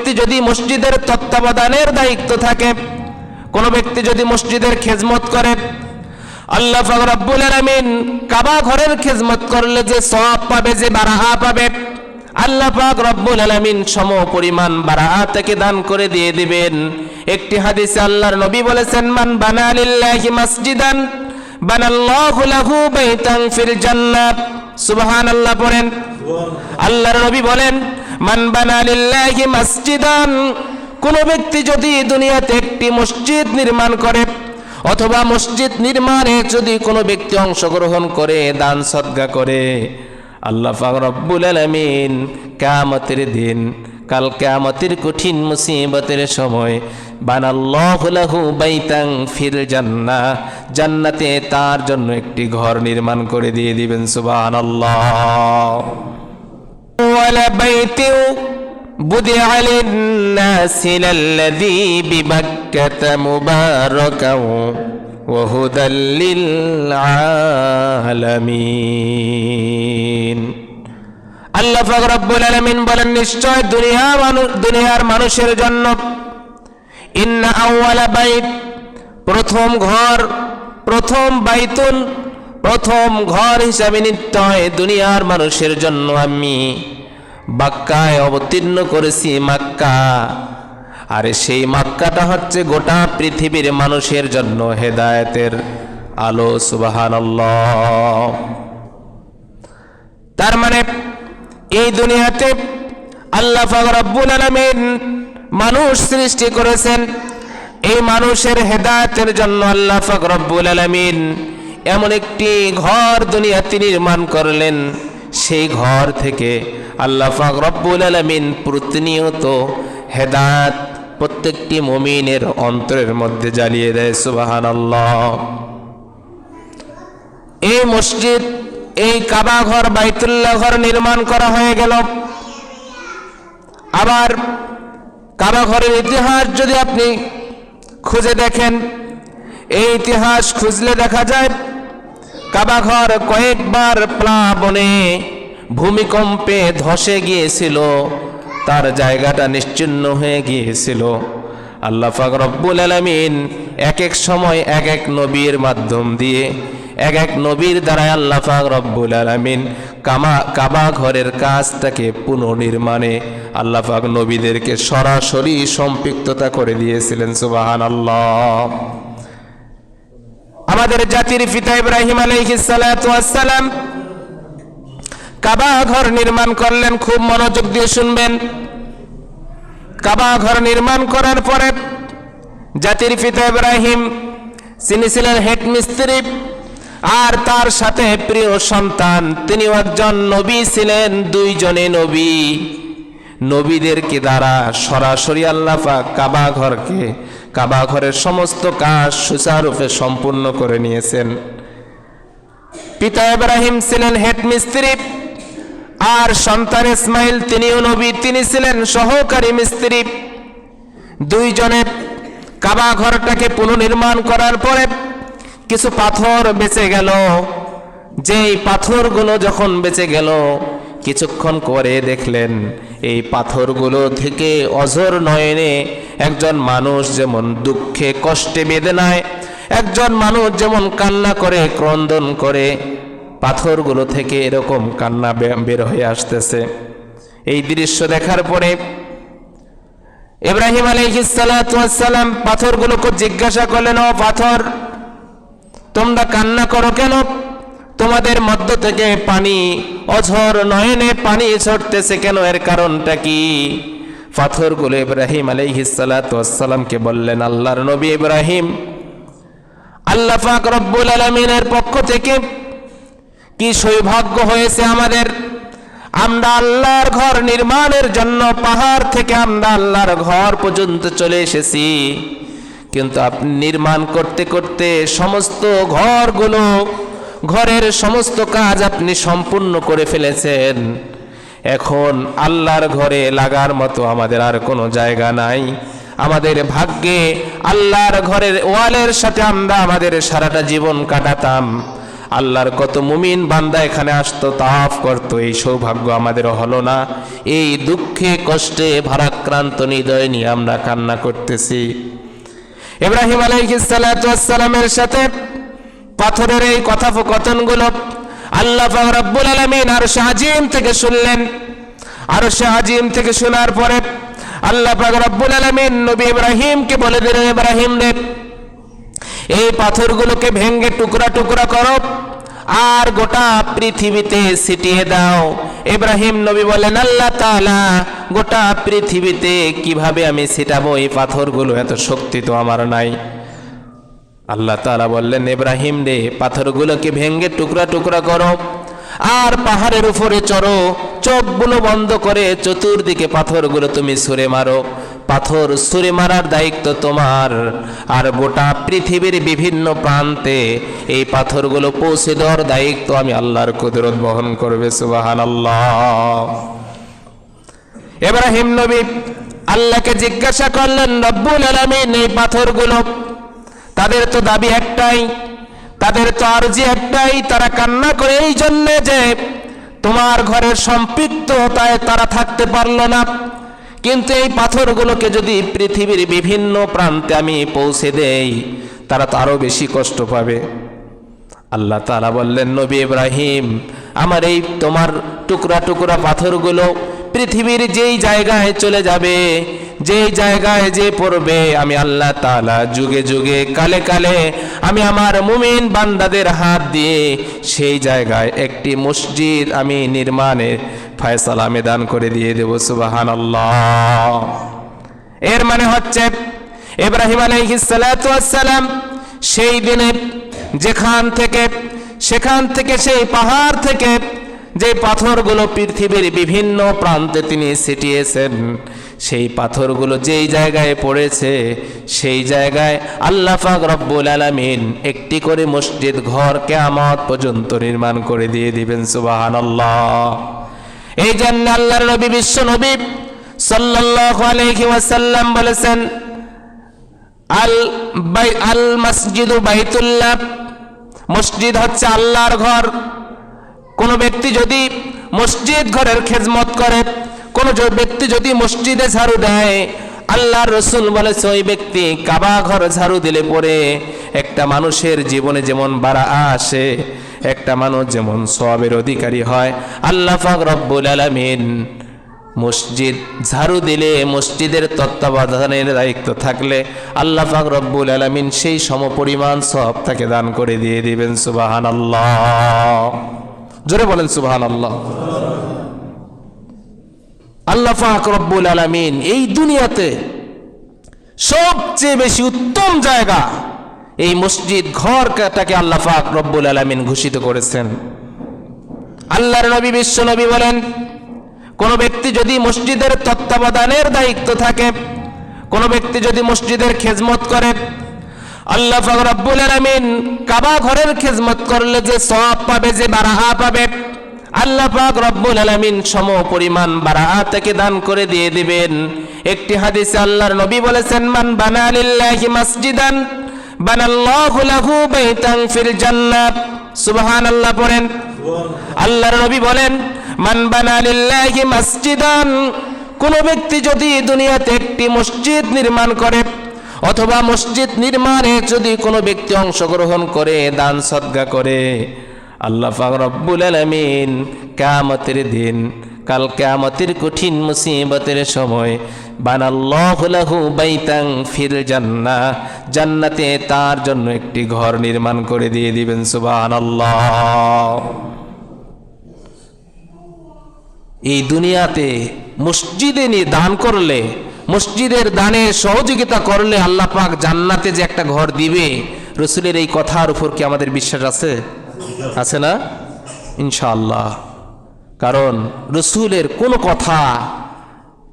ব্যক্তি যদি মসজিদের তত্ত্বাবধানের দায়িত্ব থাকে কোন ব্যক্তি যদি মসজিদের খেজমত করে আল্লাহ রব্বুল আলামিন কাবা ঘরের খেজমত করলে যে সওয়াব পাবে যে বারাহা পাবে আল্লাহ পাক রব্বুল আলামিন সম পরিমাণ বারাহা তাকে দান করে দিয়ে দিবেন। একটি হাদিসে আল্লাহর নবী বলেছেন মান বানা লিল্লাহি মাসজিদান বানাল্লাহু লাহু বাইতান ফিল জান্নাহ সুবহানাল্লাহ পড়েন। আল্লাহর নবী বলেন মান বানা লিল্লাহি মাসজিদান, কোন ব্যক্তি যদি দুনিয়াতে একটি মসজিদ নির্মাণ করে অথবা মসজিদ নির্মাণে যদি কোনো ব্যক্তি অংশগ্রহণ করে, দান সদ্গা করে, আল্লাহ রব্বুল আলামিন কিয়ামতের দিন, কাল কিয়ামতের কঠিন মুসিবতের সময় বানাল্লাহু লাহু বাইতান ফিল জান্নাহ, জান্নাতে তার জন্য একটি ঘর নির্মাণ করে দিয়ে দিবেন, সুবহানাল্লাহ। ولا بيت بدع للناس للذي بمكة مباركا وهدى للعالمين আল্লাহ পাক রব্বুল আলামিন বলেন নিশ্চয় দুনিয়া মানুষ দুনিয়ার মানুষের জন্য ইন্না আউয়ালা বাইত প্রথম ঘর প্রথম বাইতুন প্রথম ঘর হিসাবে নিত্যয় দুনিয়ার মানুষের জন্য আমি বাক্কায় অবতীর্ণ করেছি মাক্কা। আরে সেই মাক্কাটা হচ্ছে গোটা পৃথিবীর মানুষের জন্য হেদায়েতের আলো সুবাহান তার মানে এই দুনিয়াতে আল্লাহ রব্বুল আলামিন মানুষ সৃষ্টি করেছেন। এই মানুষের হেদায়তের জন্য আল্লাহ রব্বুল আলামিন এমন একটি ঘর দুনিয়াতে নির্মাণ করলেন। সেই ঘর থেকে আল্লাহ পাক রব্বুল আলামিন প্রতিনিয়ত হেদায়েত প্রত্যেকটি মমিনের অন্তরের মধ্যে জ্বালিয়ে দেয়, সুবহানাল্লাহ। এই মসজিদ, এই কাবা ঘর, বাইতুল্লাহ ঘর নির্মাণ করা হয়ে গেল। আবার কাবা ঘরের ইতিহাস যদি আপনি খুঁজে দেখেন, এই ইতিহাস খুঁজলে দেখা যায় কাবা ঘর কয়েকবার প্লাবনে ভূমিকম্পে ধসে গিয়েছিল। তার জায়গাটা নিশ্চিন্ন হয়ে গিয়েছিল। আল্লাহ পাক রব্বুল আলামিন এক এক সময় এক এক নবীর মাধ্যম দিয়ে এক এক নবীর দ্বারাই আল্লাহ পাক রব্বুল আলামিন কামা, কাবা ঘরের কাজটাকে পুনর্নির্মাণে আল্লাহ নবীদেরকে সরাসরি সম্পৃক্ততা করে দিয়েছিলেন সুবাহান আল্লাহ আমাদের জাতির পিতা ইব্রাহিম আলাইহিস সালাতু ওয়াসসালাম কাবা ঘর নির্মাণ করলেন, খুব মনোযোগ দিয়ে শুনবেন। কাবা ঘর নির্মাণ করার পরে জাতির পিতা ইব্রাহিম তিনি ছিলেন হেড মিস্ত্রি আর তার সাথে প্রিয় সন্তান তিনি একজন নবী ছিলেন, দুইজনে নবী। নবীদেরকে দ্বারা সরাসরি আল্লাহ পাক কাবা ঘরকে কাবা ঘরের সমস্ত কাজ সুচারূপে সম্পূর্ণ করে নিয়েছেন। পিতা ইব্রাহিম ছিলেন হেড মিস্ত্রি আর সন্তান ইসমাইল, তিনিও নবী, তিনি ছিলেন সহকারী মিস্ত্রি। দুইজনে কাবা ঘরটাকে পুনর্নির্মাণ করার পরে কিছু পাথর বেঁচে গেল। যেই পাথরগুলো যখন বেঁচে গেল কিছুক্ষণ করে দেখলেন, এই পাথরগুলো থেকে অজর নয়নে একজন মানুষ যেমন দুঃখে কষ্টে বেদনায়, একজন মানুষ যেমন কান্না করে, ক্রন্দন করে, পাথরগুলো থেকে এরকম কান্না বের হয়ে আসতেছে। এই দৃশ্য দেখার পরে ইব্রাহিম আলাইহিসসালাম পাথরগুলোকে জিজ্ঞাসা করলেন, ও পাথর, তোমরা কান্না করো কেন? তোমাদের মধ্য থেকে পানি, অঝর নয়নে পানি ছড়তেছে কেন? এর কারণটা কি? পাথরগুলো ইব্রাহিম আলাইহিসসালামকে বললেন, আল্লাহর নবী ইব্রাহিম, আল্লাহ পাক রব্বুল আলামিনের পক্ষ থেকে কি সৌভাগ্য হয়েছে আমাদের? আমরা আল্লাহর ঘর নির্মাণের জন্য পাহাড় থেকে আমরা আল্লাহর ঘর পর্যন্ত চলে এসেছি। কিন্তু আপনি নির্মাণ করতে করতে সমস্ত ঘরগুলো ঘরের সমস্ত কাজ আপনি সম্পূর্ণ করে ফেলেছেন। এখন আল্লাহর ঘরে লাগার মতো আমাদের আর কোনো জায়গা নাই। আমাদের ভাগ্যে আল্লাহর ঘরের ওয়ালের সাথে আমরা আমাদের সারাটা জীবন কাটাতাম। আল্লাহর কত মুমিন বান্দা এখানে আসতো তাফ করতো, এই সৌভাগ্য আমাদের হলো না। এই দুঃখে, কষ্টে, ভারাক্রান্ত হৃদয় নিয়ে আমরা কান্না করতেছি। ইব্রাহিম আলাইহিসসালামের সাথে পাথরের এই কথোপকথনগুলো আল্লাহ রব্বুল আলামিন আর শাহজিম থেকে শুনলেন। আর শাহজিম থেকে শোনার পরে আল্লাহ রব্বুল আলামিন নবী ইব্রাহিমকে বলে দিলেন, ইব্রাহিম রে, এই পাথরগুলোকে ভেঙ্গে টুকরা টুকরা করো আর গোটা পৃথিবীতে ছিটিয়ে দাও। ইব্রাহিম নবী বলেন, আল্লাহ তালা গোটা পৃথিবীতে কীভাবে আমি ছিটাবো? এই পাথরগুলো এত শক্তি তো আমার নাই। আল্লাহ তাআলা বললেন, ইব্রাহিম রে, পাথরগুলোকে ভেঙ্গে টুকরা টুকরা করো আর পাহাড়ের উপরে চড়ো। চোখগুলো বন্ধ করে চতুর্দিকে পাথরগুলো তুমি ছুঁড়ে মারো। পাথর ছুঁড়ে মারার দায়িত্ব তোমার। আর গোটা পৃথিবীর বিভিন্ন প্রান্তে এই পাথরগুলো পৌঁছে দেওয়ার দায়িত্ব আমি আল্লাহর কুদরত বহন করবে সুবাহান আল্লাহ ইব্রাহিম নবী আল্লাহকে জিজ্ঞাসা করলেন, রব্বুল আলামিন, এই পাথরগুলো তাদের তো দাবি একটাই, তাদের তো আরজি একটাই, তারা কান্না করে এই জন্যে যে তোমার ঘরের সম্পৃক্ততায় তারা থাকতে পারল না। কিন্তু এই পাথরগুলোকে যদি পৃথিবীর বিভিন্ন প্রান্তে আমি পৌঁছে দেই, তারা তো আরও বেশি কষ্ট পাবে। আল্লাহ তাআলা বললেন, নবী ইব্রাহিম, আমার এই তোমার টুকরা টুকরা পাথরগুলো পৃথিবীর যেই জায়গায় চলে যাবে, যেই জায়গায় যে পড়বে, আমি আল্লাহ তাআলা যুগে যুগে, কালে কালে আমি আমার মুমিন বান্দাদের হাত দিয়ে সেই জায়গায় একটি মসজিদ আমি নির্মাণের ফয়সালা আমি দান করে দিয়ে দেব, সুবহানাল্লাহ। এর মানে হচ্ছে এব্রাহিম ইব্রাহিম আলাইহিসসালাম সেই দিনে যেখান থেকে, সেখান থেকে সেই পাহাড় থেকে যে পাথরগুলো পৃথিবীর বিভিন্ন প্রান্তে তিনি ছিটিয়েছেন, সেই পাথরগুলো যেই জায়গায় পড়েছে, সেই জায়গায় আল্লাহ পাক রব্বুল আলামিন একটি করে মসজিদ ঘর কেয়ামত পর্যন্ত নির্মাণ করে দিয়ে দিবেন, সুবহানাল্লাহ। এই জন্য আল্লাহর নবী বিশ্ব নবী সাল্লাল্লাহু আলাইহি ওয়াসাল্লাম বলেছেন, আল বাই, আল মসজিদু বাইতুল্লাহ, মসজিদ হচ্ছে আল্লাহর ঘর। কোনো ব্যক্তি যদি মসজিদ ঘরের খেজমত করে, কোনো ব্যক্তি যদি মসজিদে ঝাড়ু দেয় আল্লাহর রসুল বলেছে ওই ব্যক্তি কাবা ঘর ঝাড়ু দিলে পরে একটা মানুষের জীবনে যেমন বাড়া আসে, একটা মানুষ যেমন সবের অধিকারী হয়। আল্লাহ পাক রব্বুল আলামিন মসজিদ ঝাড়ু দিলে, মসজিদের তত্ত্বাবধানের দায়িত্ব থাকলে আল্লাহ পাক রব্বুল আলামিন সেই সমপরিমাণ সব তাকে দান করে দিয়ে দিবেন সুবাহান আল্লাহ জোরে বলেন সুবাহান আল্লাহ আল্লাহ পাক রব্বুল আলামিন এই দুনিয়াতে সবচেয়ে বেশি উত্তম জায়গা এই মসজিদ ঘরটাকে আল্লাহ পাক রব্বুল আলামিন ঘোষিত করেছেন। আল্লাহর নবী, বিশ্ব নবী বলেন, কোনো ব্যক্তি যদি মসজিদের তত্ত্বাবধানের দায়িত্ব থাকে, কোনো ব্যক্তি যদি মসজিদের খেজমত করে আল্লাহ রব্বুল আলামিন কাবা ঘরের খেজমত করলে যে সওয়াব পাবে, যে বারাহা পাবে, আল্লাহ পাক রব্বুল আলামিন সম পরিমাণ বারাহা তাকে দান করে দিয়ে দিবেন। একটি হাদিসে আল্লাহর নবী বলেছেন, মান বানা লিল্লাহি মাসজিদান, বানাল্লাহু লাহু বাইতান ফিল জান্নাত। সুবহানাল্লাহ পড়েন। আল্লাহর নবী বলেন, মান বানা লিল্লাহি মাসজিদান, কোন ব্যক্তি যদি দুনিয়াতে একটি মসজিদ নির্মাণ করে অথবা মসজিদ নির্মাণে যদি কোনো ব্যক্তি অংশগ্রহণ করে, দান, সদ্গা করে, আল্লাহ রব্বুল আলামিন কিয়ামতের দিন, কাল কিয়ামতের কঠিন মুসিবতের সময় বানাল্লাহু লাহু বাইতান ফিল জান্নাহ, জান্নাতে তার জন্য একটি ঘর নির্মাণ করে দিয়ে দিবেন, সুবহানাল্লাহ। এই দুনিয়াতে মসজিদে নিয়ে দান করলে মসজিদের দানে সহযোগিতা করলে আল্লাহ পাক জান্নাতে যে একটা ঘর দিবে, রসুলের এই কথার উপর কি আমাদের বিশ্বাস আছে? আছে না? ইনশাআল্লাহ। কারণ রসুলের কোনো কথা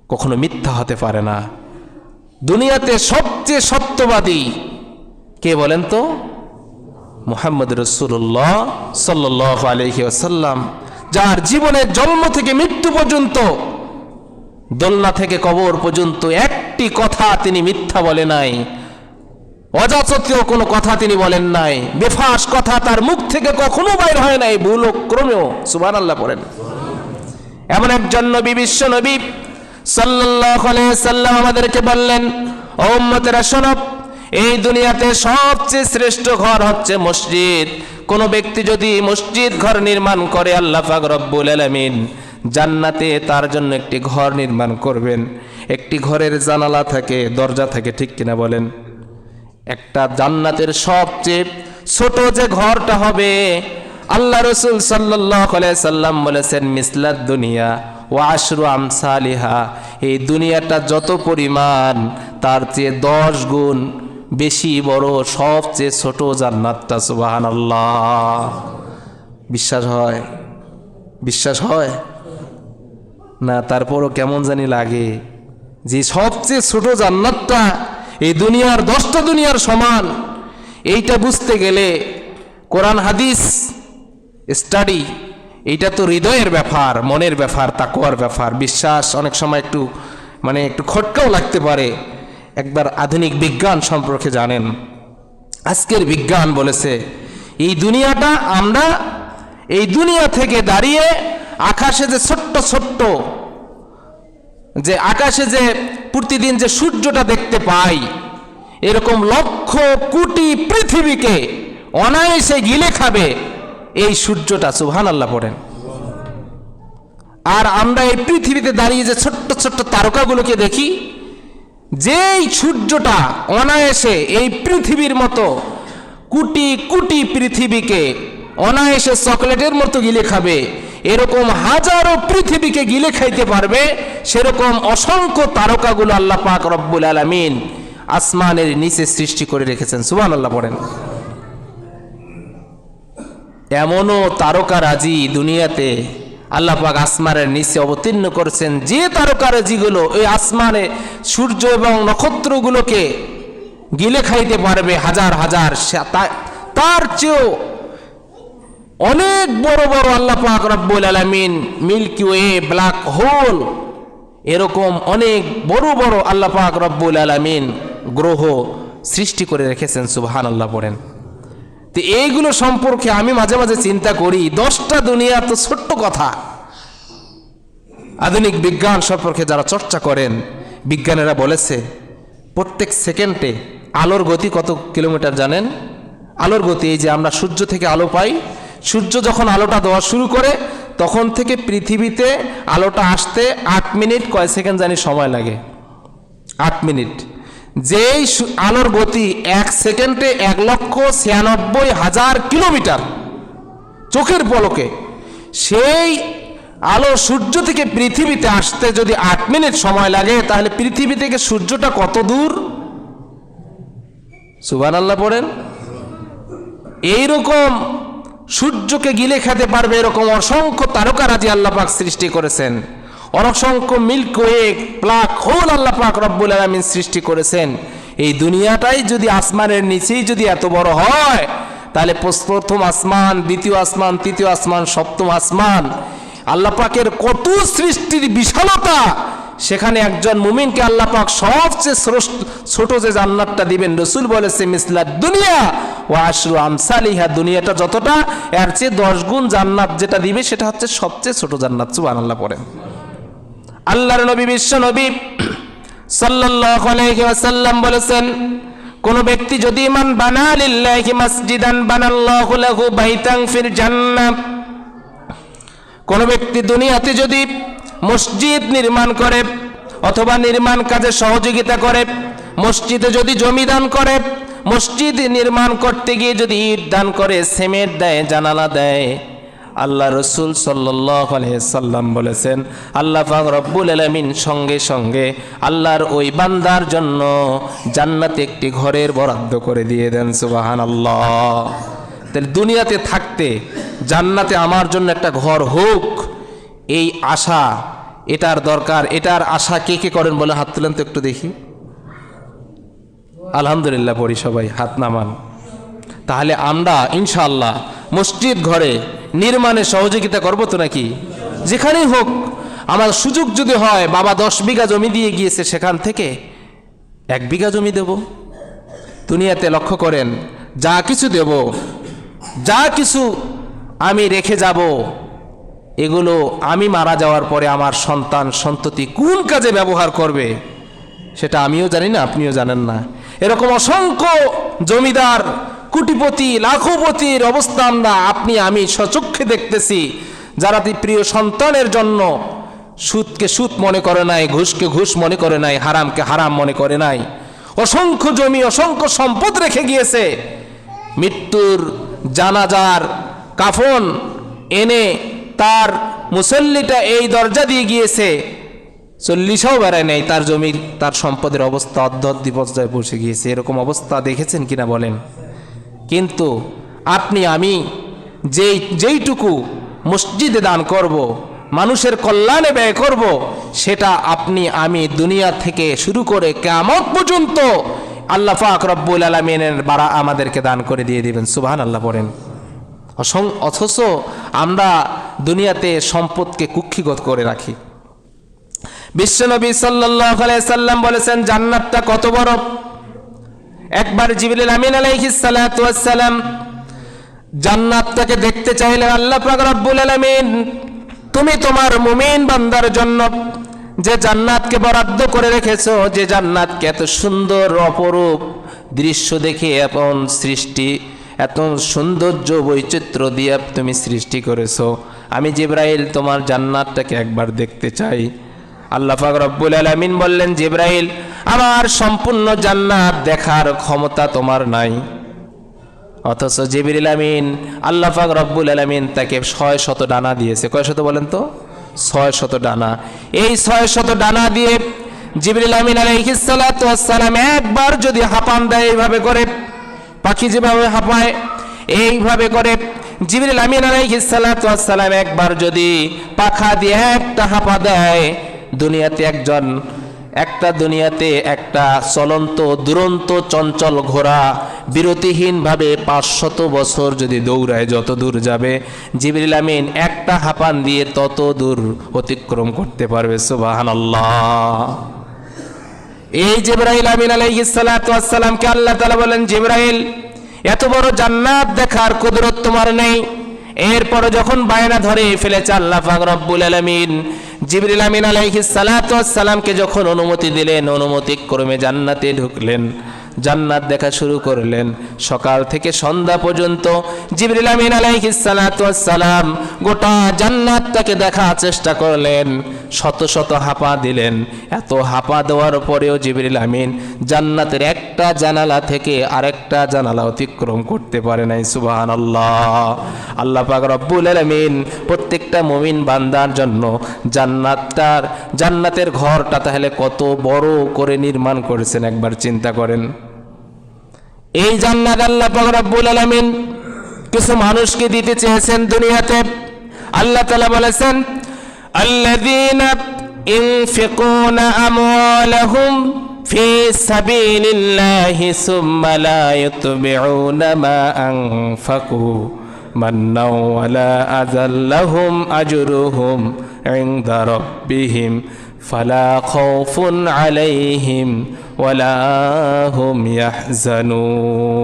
কখনো মিথ্যা হতে পারে না। দুনিয়াতে সবচেয়ে সত্যবাদী কে বলেন তো? মোহাম্মদ রসুল্লাহ সাল্লাহ আলহি যার জীবনের জন্ম থেকে মৃত্যু পর্যন্ত দোলনা থেকে কবর পর্যন্ত একটি কথা তিনি মিথ্যা বলে নাই। অযাচতীয় কোনো কথা তিনি বলেন নাই। বেফাস কথা তার মুখ থেকে কখনো বাইর হয় নাই। ভুল ক্রমেও। সুবান আল্লাহ পড়েন। এমন একজন নবী, বিশ্ব নবী সাল্লাম আমাদেরকে বললেন, ও উম্মতেরা, শোনো, এই দুনিয়াতে সবচেয়ে শ্রেষ্ঠ ঘর হচ্ছে মসজিদ। কোন ব্যক্তি যদি মসজিদ ঘর নির্মাণ করে, আল্লাহ পাক রব্বুল আলামিন জান্নাতে তার জন্য একটি ঘর নির্মাণ করবেন। একটি ঘরের জানালা থাকে, দরজা থাকে, ঠিক কিনা বলেন? একটা জান্নাতের সবচেয়ে ছোট যে ঘরটা হবে, আল্লাহ রসুল সাল্লাম বলেছেন, মিসলাদ দুনিয়া ও আশরু আমসালিহা। এই দুনিয়াটা যত পরিমাণ, তার চেয়ে দশ গুণ বেশি বড়, সবচেয়ে ছোট জান্নাতটা সুবাহান আল্লাহ বিশ্বাস হয়? বিশ্বাস হয়? না, তারপরও কেমন জানি লাগে যে সবচেয়ে ছোট জান্নাতটা এই দুনিয়ার দশটা দুনিয়ার সমান। এইটা বুঝতে গেলে কোরআন হাদিস স্টাডি এইটা তো হৃদয়ের ব্যাপার, মনের ব্যাপার তাকুয়ার ব্যাপার। বিশ্বাস অনেক সময় একটু মানে একটু খটকাও লাগতে পারে। একবার আধুনিক বিজ্ঞান সম্পর্কে জানেন। আজকের বিজ্ঞান বলেছে, এই দুনিয়াটা আমরা, এই দুনিয়া থেকে দাঁড়িয়ে আকাশে যে ছোট্ট ছোট্ট, যে আকাশে যে প্রতিদিন যে সূর্যটা দেখতে পাই, এরকম লক্ষ কোটি পৃথিবীকে অনায়াসে গিলে খাবে এই সূর্যটা সুহান আল্লাহ পড়েন। আর আমরা এই পৃথিবীতে দাঁড়িয়ে যে ছোট্ট ছোট্ট তারকাগুলোকে দেখি, যেই সূর্যটা অনায়াসে এই পৃথিবীর মতো কুটি কুটি পৃথিবীকে অনায়াসে চকলেটের মতো গিলে খাবে এরকম হাজারো পৃথিবীকে গিলে খাইতে পারবে, সেরকম অসংখ্য তারকাগুলো আল্লাহ পাক রব্বুল আলমিন আসমানের নিচে সৃষ্টি করে রেখেছেন। সুবান আল্লাহ পড়েন। এমনও তারকারাজি দুনিয়াতে আল্লাহ পাক আসমানের নিচে অবতীর্ণ করেছেন। যে তারকারাজিগুলো ওই আসমানে সূর্য এবং নক্ষত্রগুলোকে গিলে খাইতে পারবে হাজার হাজার তার চেয়েও অনেক বড় বড় আল্লাহ পাক রব্বুল আলামিন মিল্কি ওয়ে, ব্ল্যাক হোল, এরকম অনেক বড় বড় আল্লাহ পাক রব্বুল আলামিন গ্রহ সৃষ্টি করে রেখেছেন সুবহান আল্লাহ পড়েন। তো এইগুলো সম্পর্কে আমি মাঝে মাঝে চিন্তা করি, দশটা দুনিয়া তো ছোট্ট কথা। আধুনিক বিজ্ঞান সম্পর্কে যারা চর্চা করেন, বিজ্ঞানীরা বলেছে, প্রত্যেক সেকেন্ডে আলোর গতি কত কিলোমিটার জানেন? আলোর গতি এই যে আমরা সূর্য থেকে আলো পাই সূর্য যখন আলোটা দেওয়া শুরু করে, তখন থেকে পৃথিবীতে আলোটা আসতে আট মিনিট কয় সেকেন্ড জানি সময় লাগে? আট মিনিট। যেই আলোর গতি এক সেকেন্ডে এক লক্ষ ছিয়ানব্বই হাজার কিলোমিটার চোখের পলকে, সেই আলো সূর্য থেকে পৃথিবীতে আসতে যদি আট মিনিট সময় লাগে, তাহলে পৃথিবী থেকে সূর্যটা কত দূর? সুবান আল্লাহ পড়েন? এইরকম সূর্যকে গিলে খেতে পারবে এরকম অসংখ্য তারকারাজি আল্লাহ পাক সৃষ্টি করেছেন। অসংখ্য মিল্কওয়ে প্লাক, হোল আল্লাহ পাক রব্বুল আলমিন সৃষ্টি করেছেন। এই দুনিয়াটাই যদি আসমানের নিচেই যদি এত বড় হয়, তাহলে প্রথম আসমান, দ্বিতীয় আসমান, তৃতীয় আসমান, সপ্তম আসমান। আল্লাহ পাকের কত সৃষ্টির বিশালতা সেখানে একজন মুমিনকে আল্লাহ পাক সবচেয়ে ছোট যে জান্নাতটা দিবেন, রসুল বলেছে, মিসলা দুনিয়া ও আশরু আমসালিহা দুনিয়াটা যতটা, এর চেয়ে দশ গুণ জান্নাত যেটা দিবে, সেটা হচ্ছে সবচেয়ে ছোট জান্নাত সুবান আল্লাহ পড়েন আল্লাহর নবী, বিশ্ব নবী সাল্লাল্লাহু আলাইহি ওয়াসাল্লাম বলেছেন, কোন ব্যক্তি যদি ইমান বানা লিল্লাহি মাসজিদান, বানাল্লাহু লাহু বাইতান ফিল জান্নাহ। কোন ব্যক্তি দুনিয়াতে যদি মসজিদ নির্মাণ করে, অথবা নির্মাণ কাজে সহযোগিতা করে, মসজিদে যদি জমি দান করে, মসজিদ নির্মাণ করতে গিয়ে যদি ইট দান করে, সিমেন্ট দেয়, জানালা দেয়, আল্লাহ রসুল সাল্লাম বলেছেন, আল্লাহ রব্বুল আলমিন সঙ্গে সঙ্গে আল্লাহর ওই বান্দার জন্য জান্নাতে একটি ঘরের বরাদ্দ করে দিয়ে দেন সুবাহান আল্লাহ তাহলে দুনিয়াতে থাকতে, জান্নাতে আমার জন্য একটা ঘর হোক, এই আশা এটার দরকার, এটার আশা কে কে করেন বলে হাত তুলেন তো একটু দেখি। আলহামদুলিল্লাহ পড়ি সবাই, হাত নামান। তাহলে আমরা ইনশাআল্লাহ মসজিদ ঘরে নির্মাণে সহযোগিতা করব তো নাকি? যেখানেই হোক, আমার সুযোগ যদি হয়, বাবা দশ বিঘা জমি দিয়ে গিয়েছে সেখান থেকে এক বিঘা জমি দেব। দুনিয়াতে লক্ষ্য করেন, যা কিছু দেব, যা কিছু আমি রেখে যাব এগুলো আমি মারা যাওয়ার পরে আমার সন্তান সন্ততি কোন কাজে ব্যবহার করবে, সেটা আমিও জানি না, আপনিও জানেন না। এরকম অসংখ্য জমিদার, কুটিপতি, লাখপতির অবস্থা আমরা, আপনি, আমি সচক্ষে দেখতেছি, যারা প্রিয় সন্তানের জন্য সুদকে সুদ মনে করে নাই, ঘুষকে ঘুষ মনে করে নাই, হারামকে হারাম মনে করে নাই। অসংখ্য জমি, অসংখ্য সম্পদ রেখে গিয়েছে। মৃত্যুর জানাজার কাফন এনে তার মুসল্লিটা এই দরজা দিয়ে গিয়েছে। চল্লিশও বেড়ায় নেই, তার জমির তার সম্পদের অবস্থা অর্ধ পর্যায়ে পৌঁছে গিয়েছে। এরকম অবস্থা দেখেছেন কিনা বলেন? কিন্তু আপনি, আমি যেই, যেইটুকু মসজিদে দান করব, মানুষের কল্যাণে ব্যয় করব, সেটা আপনি, আমি দুনিয়া থেকে শুরু করে কেমন পর্যন্ত আল্লাহ রব্বুল আলমিনের বাড়া আমাদেরকে দান করে দিয়ে দিবেন। সুবাহান আল্লাহ পড়েন অসং- অথচ আমরা দুনিয়াতে সম্পদকে কুক্ষিগত করে রাখি। বিশ্বনবী সাল্লাহ সাল্লাম বলেছেন, জান্নাতটা কত বড়? একবার জিবরিল আমিন আলাইহিস সালাতু জান্নাতটাকে দেখতে চাইলেন, আল্লাহ রব্বুল আলামিন, তুমি তোমার মুমিন বান্দার জন্য যে জান্নাতকে বরাদ্দ করে রেখেছো, যে জান্নাতকে এত সুন্দর অপরূপ দৃশ্য দেখে এমন সৃষ্টি, এত সৌন্দর্য বৈচিত্র্য দিয়ে তুমি সৃষ্টি করেছ। আমি জিব্রাইল তোমার জান্নাতটাকে একবার দেখতে চাই। আল্লাহ পাক রব্বুল আলামিন বললেন, জিব্রাইল, আমার সম্পূর্ণ জান্নাত দেখার ক্ষমতা তোমার নাই। অথচ জিবরিল আমিন, আল্লাহ পাক রব্বুল আলামিন তাকে ছয় শত ডানা দিয়েছে। কয় শত বলেন তো? ছয় শত ডানা। এই ছয় শত ডানা দিয়ে জিবরিল আমিন সালাম একবার যদি হাঁপান দেয়, এইভাবে করে, পাখি যেভাবে হাঁপায়, এইভাবে করে জিবরিল আমিন আলাইহিস সালাতু ওয়াস সালাম একবার যদি পাখা দিয়ে একটা হাঁপা দেয়, দুনিয়াতে একজন, একটা দুনিয়াতে একটা চলন্ত, দুরন্ত, চঞ্চল ঘোড়া বিরতিহীনভাবে পাঁচশত বছর যদি দৌড়ায়, যত দূর যাবে, জিবরিল আমিন একটা হাঁপান দিয়ে তত দূর অতিক্রম করতে পারবে সুবাহান এই জিব্রাইল আমিন আলাইহিস সালাতু ওয়াস সালামকে আল্লাহ তাআলা বলেন, জিব্রাইল এত বড় জান্নাত দেখার কুদরত তোমার নেই। এরপরে যখন বায়না ধরে ফেলেছে আল্লাহ রব্বুল আলামিন, জিবরিল আমিন আলাইহিস সালামকে যখন অনুমতি দিলেন, অনুমতি ক্রমে জান্নাতে ঢুকলেন। জান্নাত দেখা শুরু করলেন। সকাল থেকে সন্ধ্যা পর্যন্ত জিবরিল আমিন সালাম গোটা জান্নাতটাকে দেখার চেষ্টা করলেন। শত শত হাঁপা দিলেন। এত হাঁপা দেওয়ার পরেও জিবরিল আমিন জান্নাতের একটা জানালা থেকে আরেকটা জানালা অতিক্রম করতে পারে নাই সুবাহান আল্লাহ আল্লাহ পাক রব্বুল আলামিন প্রত্যেকটা মুমিন বান্দার জন্য জান্নাতটার, জান্নাতের ঘরটা তাহলে কত বড় করে নির্মাণ করেছেন একবার চিন্তা করেন। এই জান্নাত আল্লাহ পাক রব্বুল আলামিন কিছু মানুষকে দিতে চেয়েছেন দুনিয়াতে আল্লাহ তাআলা বলেছেন الذين ينفقون أموالهم في سبيل الله ثم لا يتبعون ما أنفقوا منا ولا أذى لهم أجرهم عند ربهم فلا خوف عليهم ولا هم يحزنون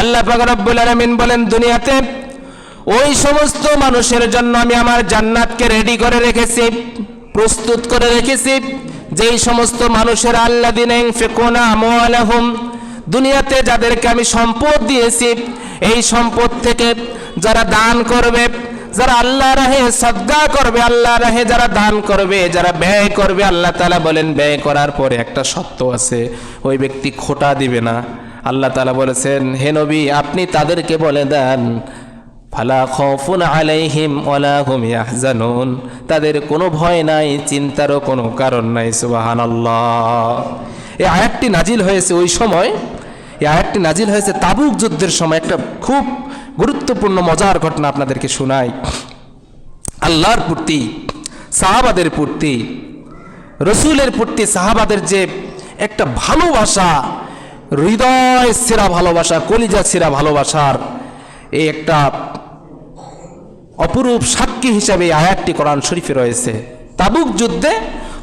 আল্লাহ পাক রব্বুল আলামিন বলেন দুনিয়াতে ওই সমস্ত মানুষের জন্য আমি আমার জান্নাতকে রেডি করে রেখেছি প্রস্তুত করে রেখেছি যেই সমস্ত মানুষের আল্লাহ দিন ফেকোনা আমলাহুম দুনিয়াতে যাদেরকে আমি সম্পদ দিয়েছি এই সম্পদ থেকে যারা দান করবে যারা আল্লাহ রাহে সদ্গা করবে, আল্লাহ রাহে যারা দান করবে, যারা ব্যয় করবে, আল্লাহ তালা বলেন, ব্যয় করার পরে একটা সত্য আছে, ওই ব্যক্তি খোটা দিবে না। আল্লাহ তালা বলেছেন, হে নবী, আপনি তাদেরকে বলে দেন, ফালা খফুন আলাইহিম ওয়ালা হুম ইয়াহজানুন। তাদের কোনো ভয় নাই, চিন্তারও কোনো কারণ নাই, সুবহানাল্লাহ। এই আয়াতটি নাজিল হয়েছে ওই সময়, এই আয়াতটি নাজিল হয়েছে তাবুক যুদ্ধের সময়, একটা খুব গুরুত্বপূর্ণ, মজার ঘটনা আপনাদেরকে শোনাই। আল্লাহর প্রতি, সাহাবাদের প্রতি, রসুলের প্রতি, সাহাবাদের যে একটা ভালোবাসা, হৃদয় সেরা ভালোবাসা, কলিজা সেরা ভালোবাসার এই একটা অপরূপ সাক্ষী হিসাবে আয়াতটি কোরআন শরীফে রয়েছে। তাবুক যুদ্ধে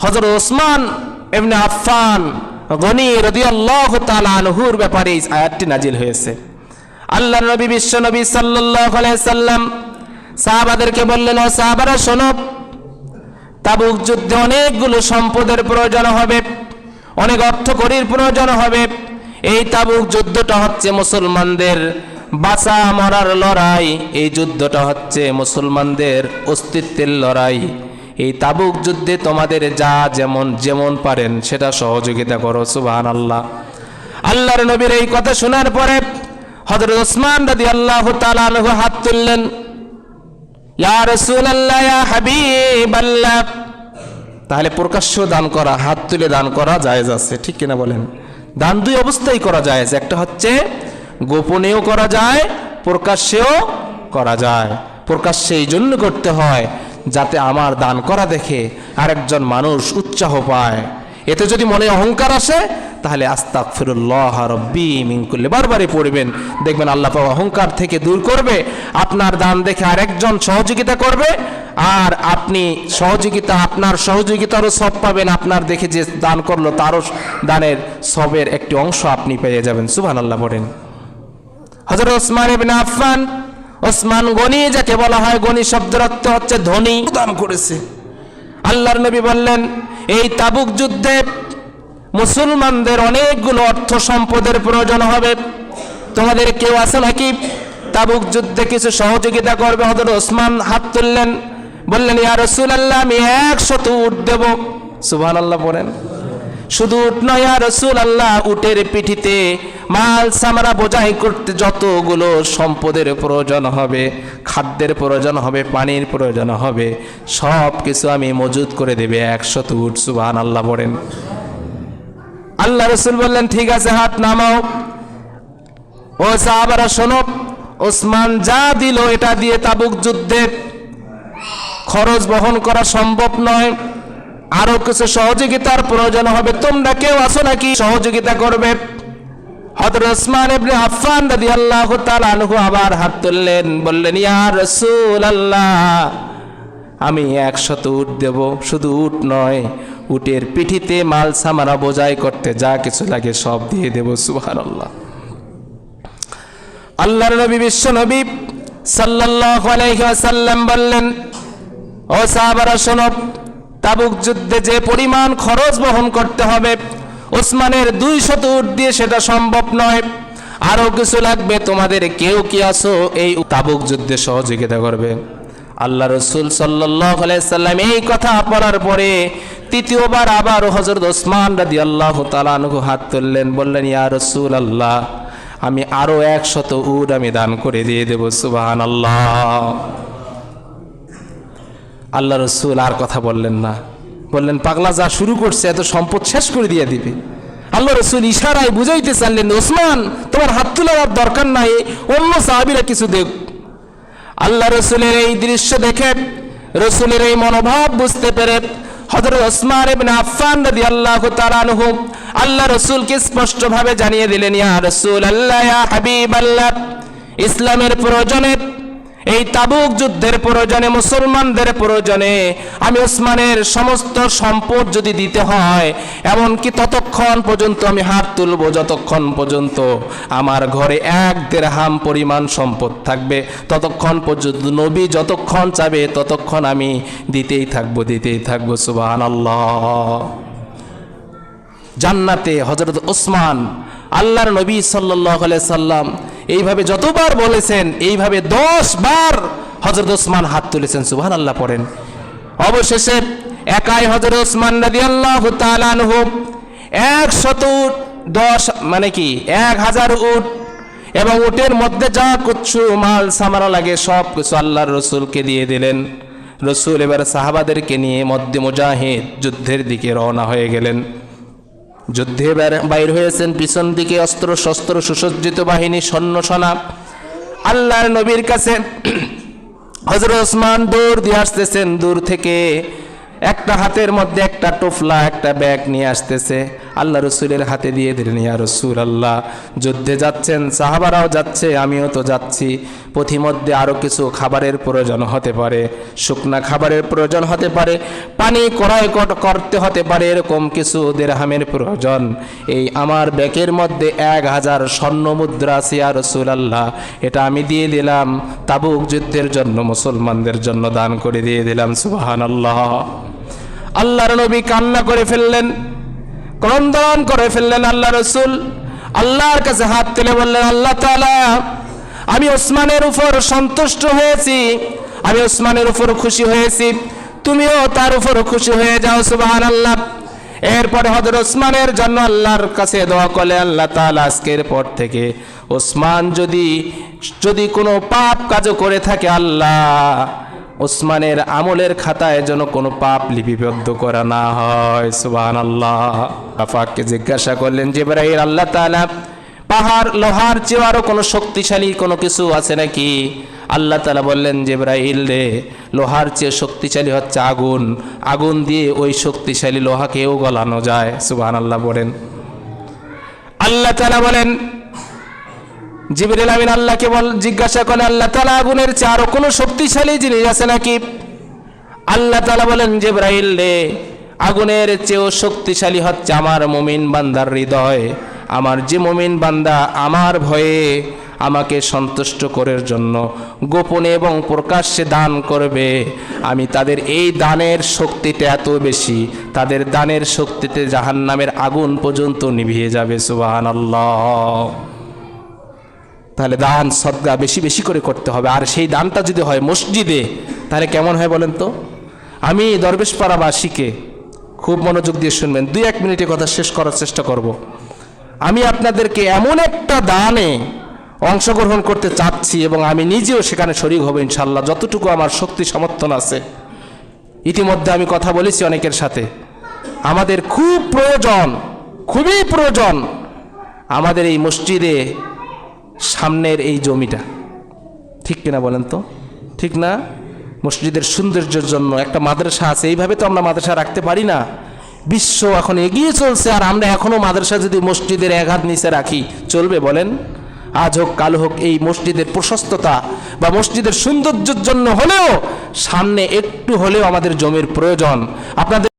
হজরত ওসমান এমনি আফফান গনি রদিয়াল্লাহ তাআলা আনহুর ব্যাপারে এই আয়াতটি নাজিল হয়েছে। আল্লাহর নবী, বিশ্ব নবী আলাইহি সাল্লাম সাহাবাদেরকে বললেন, ও সাহাবারা, শোনো, তাবুক যুদ্ধে অনেকগুলো সম্পদের প্রয়োজন হবে, অনেক অর্থ করির প্রয়োজন হবে। এই তাবুক যুদ্ধটা হচ্ছে মুসলমানদের বাঁচা, মরার লড়াই। এই যুদ্ধটা হচ্ছে মুসলমানদের অস্তিত্বের লড়াই। এই তাবুক যুদ্ধে তোমাদের যা যেমন যেমন পারেন, সেটা সহযোগিতা করো সুবাহান আল্লাহ আল্লাহর নবীর এই কথা শোনার পরে হজরত ওসমান রাদি আল্লাহ তালু হাত তুললেন। তাহলে প্রকাশ্য দান করা, হাত তুলে দান করা জায়েজ আছে, ঠিক কিনা বলেন? দান দুই অবস্থায় করা জায়েজ, একটা হচ্ছে গোপনেও করা যায়, প্রকাশ্যেও করা যায়। প্রকাশ্যে এই জন্য করতে হয়, যাতে আমার দান করা দেখে আরেকজন মানুষ উৎসাহ পায়। এতে যদি মনে অহংকার আসে, তাহলে আস্তাক ফিরুল্লাহ রব্বি মিন করলে বারবারই পড়বেন। দেখবেন আল্লাহ অহংকার থেকে দূর করবে, আপনার দান দেখে আরেকজন সহযোগিতা করবে, আর আপনি সহযোগিতা, আপনার সহযোগিতারও সব পাবেন। আপনার দেখে যে দান করল, তারও দানের সবের একটি অংশ আপনি পেয়ে যাবেন। সুবহান আল্লাহ পড়েন। হজরত ওসমান ইবনে আফফান, ওসমান গনি যাকে বলা হয় গনি শব্দের অর্থ হচ্ছে ধনী। দান করেছে। আল্লাহর নবী বললেন এই তাবুক যুদ্ধে মুসলমানদের অনেকগুলো অর্থ সম্পদের প্রয়োজন হবে। তোমাদের কেউ আছে নাকি? তাবুক যুদ্ধে কিছু সহযোগিতা করবে? হজর ওসমান হাত তুললেন, বললেন, ইয়া আল্লাহ আমি একশত উট দেব। সুবহান আল্লাহ পড়েন শুধু উট নয় রসুল আল্লাহ উটের পিঠিতে মাল সামারা বোঝাই করতে যতগুলো সম্পদের প্রয়োজন হবে, খাদ্যের প্রয়োজন হবে, পানির প্রয়োজন হবে, সব কিছু আমি মজুদ করে দেবে একশত উট সুবহান আল্লাহ পড়েন আল্লাহ রসুল বললেন, ঠিক আছে, হাত নামাও। ও সাহাবারা, শোনো, ওসমান যা দিল এটা দিয়ে তাবুক যুদ্ধের খরচ বহন করা সম্ভব নয়। আরও কিছু সহযোগিতার প্রয়োজন হবে। তোমরা কেউ আসো নাকি? সহযোগিতা করবে। হযরত ওসমান ইবনে আফফান রাদিয়াল্লাহু তাআলা আনহু আবার হাত তুললেন, বললেন, ইয়া রাসূলুল্লাহ, আমি একশত উট দেব। শুধু উট নয়, উটের পিঠিতে মাল সামারা বোঝাই করতে যা কিছু লাগে সব দিয়ে দেব। সুবহানাল্লাহ। আল্লাহর নবী, বিশ্ব নবী সাল্লাল্লাহু আলাইহি ওয়াসাল্লাম বললেন, ও সাহাবারা, শোনো তাবুক যুদ্ধে যে পরিমাণ খরচ বহন করতে হবে, ওসমানের দুই শত দিয়ে সেটা সম্ভব নয়। আরও কিছু লাগবে, তোমাদের কেউ কি আসো এই তাবুক যুদ্ধে সহযোগিতা করবে। আল্লাহ রসুল সাল্লাম এই কথা বলার পরে তৃতীয়বার আবার হজরত ওসমান রাদি আল্লাহ তালানহু হাত তুললেন, বললেন, ইয়া রসুল আল্লাহ আমি আরও একশত উট আমি দান করে দিয়ে দেবো সুবাহান আল্লাহ আল্লাহ রসুল আর কথা বললেন না। বললেন, পাগলা যা শুরু করছে, এত সম্পদ শেষ করে দিয়ে দিবে। আল্লাহ রসুল ইশারায় বুঝাইতে চাইলেন, ওসমান, তোমার হাত তোলার দরকার নাই, অন্য সাহাবিরা কিছু দেখ। আল্লাহ রসুলের এই দৃশ্য দেখে রসুলের এই মনোভাব বুঝতে পেরে হযরত ওসমান ইবনে আফফান রাদিয়াল্লাহু তাআলা আনহু আল্লাহ রসুলকে স্পষ্টভাবে জানিয়ে দিলেন, ইয়া রাসূল আল্লাহ ইয়া হাবিবাল্লাহ, ইসলামের প্রয়োজনে এই তাবুক যুদ্ধের প্রয়োজনে, মুসলমানদের প্রয়োজনে আমি ওসমানের সমস্ত সম্পদ যদি দিতে হয়, এমনকি ততক্ষণ পর্যন্ত আমি হাত তুলবো, যতক্ষণ পর্যন্ত আমার ঘরে এক দেড়হাম পরিমাণ সম্পদ থাকবে, ততক্ষণ পর্যন্ত নবী যতক্ষণ চাবে, ততক্ষণ আমি দিতেই থাকব দিতেই থাকব সুবাহ আল্লাহ জান্নাতে হজরত ওসমান আল্লাহর নবী সাল্লাহ সাল্লাম এইভাবে যতবার বলেছেন, এইভাবে দশ বার হজরত ওসমান হাত তুলেছেন সুবহান আল্লাহ পড়েন। অবশেষে একাই হজরত ওসমান নদী আল্লাহ তালানহু একশত দশ মানে কি, এক হাজার উট এবং উটের মধ্যে যা কুচ্ছু মাল সামারা লাগে সব কিছু আল্লাহর রসুলকে দিয়ে দিলেন। রসুল এবার সাহাবাদেরকে নিয়ে মধ্যে মুজাহিদ যুদ্ধের দিকে রওনা হয়ে গেলেন। যুদ্ধে বাইর হয়েছেন, পিছন দিকে অস্ত্র, শস্ত্র, সুসজ্জিত বাহিনী, সৈন্য, সোনা। আল্লাহর নবীর কাছে হজরত ওসমান দৌড় দিয়ে আসতেছেন দূর থেকে। একটা হাতের মধ্যে একটা টোফলা, একটা ব্যাগ নিয়ে আসতেছে। আল্লাহ রসুলের হাতে দিয়ে দিলেন, ইয়া রসুল আল্লাহ যুদ্ধে যাচ্ছেন, সাহাবারাও যাচ্ছে, আমিও তো যাচ্ছি। পথিমধ্যে আরও কিছু খাবারের প্রয়োজন হতে পারে, শুকনা খাবারের প্রয়োজন হতে পারে, পানি ক্রয় কর- করতে হতে পারে, এরকম কিছু দেড়হামের প্রয়োজন। এই আমার ব্যাগের মধ্যে এক হাজার স্বর্ণ মুদ্রা আছে, ইয়া রসুল আল্লাহ এটা আমি দিয়ে দিলাম। তাবুক যুদ্ধের জন্য, মুসলমানদের জন্য দান করে দিয়ে দিলাম সুবাহান আল্লাহ আল্লাহর নবী কান্না করে ফেললেন, ক্রন্দন করে ফেললেন আল্লাহ রসুল। আল্লাহর কাছে হাত তুলে বললেন, আল্লাহ তাআলা, আমি ওসমানের উপর সন্তুষ্ট হয়েছি, আমি ওসমানের উপর খুশি হয়েছি। তুমিও তার উপর খুশি হয়ে যাও সুবাহান আল্লাহ এরপরে হজরত ওসমানের জন্য আল্লাহর কাছে দোয়া করলে আল্লাহ তাআলা, আজকের পর থেকে ওসমান যদি যদি কোনো পাপ কাজও করে থাকে, আল্লাহ ওসমানের আমলের খাতায় যেন কোনো পাপ লিপিবদ্ধ করা না হয়। সুবাহান আল্লাহ আফাককে জিজ্ঞাসা করলেন যে বেড়াই আল্লাহ তাআলা পাহাড়, লোহার চেয়ে আরও কোনো শক্তিশালী কোনো কিছু আছে নাকি? আল্লাহ তালা বললেন, জেব্রাইল রে, লোহার চেয়ে শক্তিশালী হচ্ছে আগুন। আগুন দিয়ে ওই শক্তিশালী লোহাকেও গলানো যায়। সুবাহান আল্লাহ বলেন। আল্লাহ তালা বলেন জিবরিল আমিন আল্লাহকে বল, জিজ্ঞাসা করে, আল্লাহ তালা আগুনের চেয়ে আরও কোনো শক্তিশালী জিনিস আছে নাকি? আল্লাহ তালা বলেন, জিব্রাইল রে, আগুনের চেয়েও শক্তিশালী হচ্ছে আমার মুমিন বান্দার হৃদয়। আমার যে মুমিন বান্দা আমার ভয়ে আমাকে সন্তুষ্ট করার জন্য গোপনে এবং প্রকাশ্যে দান করবে। আমি তাদের এই দানের শক্তিটা এত বেশি, তাদের দানের শক্তিতে জাহান্নামের আগুন পর্যন্ত নিভিয়ে যাবে সুবাহান আল্লাহ তাহলে দান, সদ্গা বেশি বেশি করে করতে হবে। আর সেই দানটা যদি হয় মসজিদে, তাহলে কেমন হয় বলেন তো? আমি দরবেশপাড়াবাসীকে খুব মনোযোগ দিয়ে শুনবেন। দুই এক মিনিটে কথা শেষ করার চেষ্টা করব। আমি আপনাদেরকে এমন একটা দানে অংশগ্রহণ করতে চাচ্ছি এবং আমি নিজেও সেখানে শরিক হব ইনশাল্লাহ যতটুকু আমার শক্তি সমর্থন আছে। ইতিমধ্যে আমি কথা বলেছি অনেকের সাথে। আমাদের খুব প্রয়োজন, খুবই প্রয়োজন আমাদের এই মসজিদে সামনের এই জমিটা। ঠিক কিনা বলেন তো? ঠিক না? মসজিদের সৌন্দর্যের জন্য একটা মাদ্রাসা আছে, এইভাবে তো আমরা মাদ্রাসা রাখতে পারি না। বিশ্ব এখন এগিয়ে চলছে, আর আমরা এখনও মাদ্রাসা যদি মসজিদের এক নিচে রাখি, চলবে বলেন? আজ হোক, কাল হোক, এই মসজিদের প্রশস্ততা বা মসজিদের সৌন্দর্যের জন্য হলেও সামনে একটু হলেও আমাদের জমির প্রয়োজন। আপনাদের